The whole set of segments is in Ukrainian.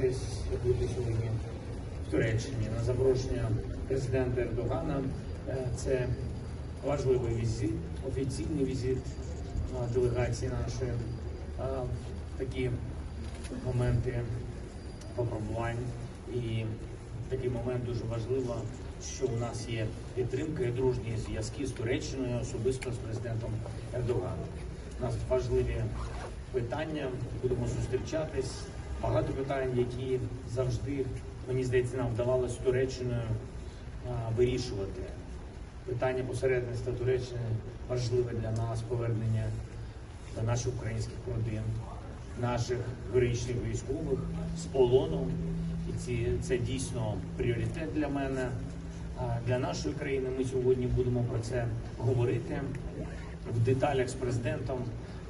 честь бути сьогодні в Туреччині на запрошення президента Ердогана. Е, Це важливий візит, офіційний візит е, делегації нашої. Е, Такі моменти попробувань. І такий момент дуже важливо, що у нас є підтримка і дружні зв'язки з Туреччиною, особисто з президентом Ердоганом. У нас важливі питання, будемо зустрічатись. Багато питань, які завжди, мені здається, нам вдавалося Туреччиною вирішувати. Питання посередництва Туреччини важливе для нас, повернення до наших українських родин, наших героїчних військових з полону. І ці, це дійсно пріоритет для мене. Для нашої країни ми сьогодні будемо про це говорити в деталях з президентом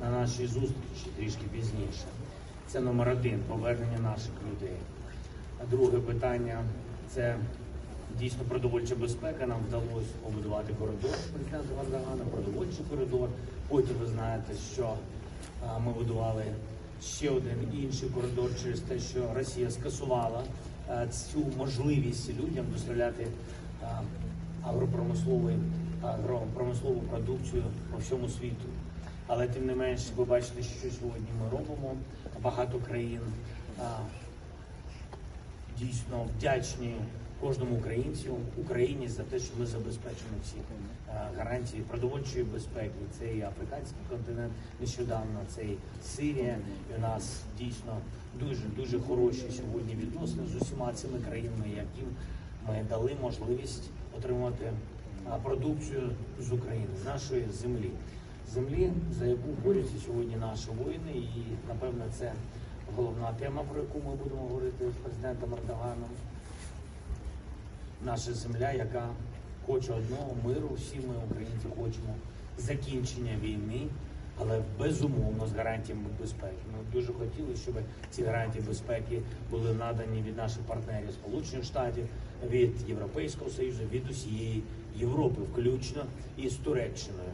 на нашій зустрічі трішки пізніше. Це номер один повернення наших людей. А друге питання це дійсно продовольча безпека. Нам вдалося побудувати коридор з президентом Ердогана, продовольчий коридор. Потім ви знаєте, що ми будували ще один інший коридор через те, що Росія скасувала цю можливість людям доставляти а, агропромисловий агропромислову продукцію по всьому світу. Але тим не менш, ви бачите, що сьогодні ми робимо. Багато країн а, дійсно вдячні кожному українцю Україні за те, що ми забезпечимо всі е, гарантії продовольчої безпеки. Це і африканський континент нещодавно, це і Сирія. І у нас дійсно дуже дуже хороші сьогодні відносини з усіма цими країнами, яким ми дали можливість отримати продукцію з України, з нашої землі. Землі, за яку борються сьогодні наші воїни, і напевно це головна тема, про яку ми будемо говорити з президентом Ердоганом. Наша земля, яка хоче одного миру, всі ми, українці, хочемо закінчення війни, але безумовно з гарантіями безпеки. Ми дуже хотіли, щоб ці гарантії безпеки були надані від наших партнерів Сполучених Штатів, від Європейського Союзу, від усієї Європи, включно із Туреччиною.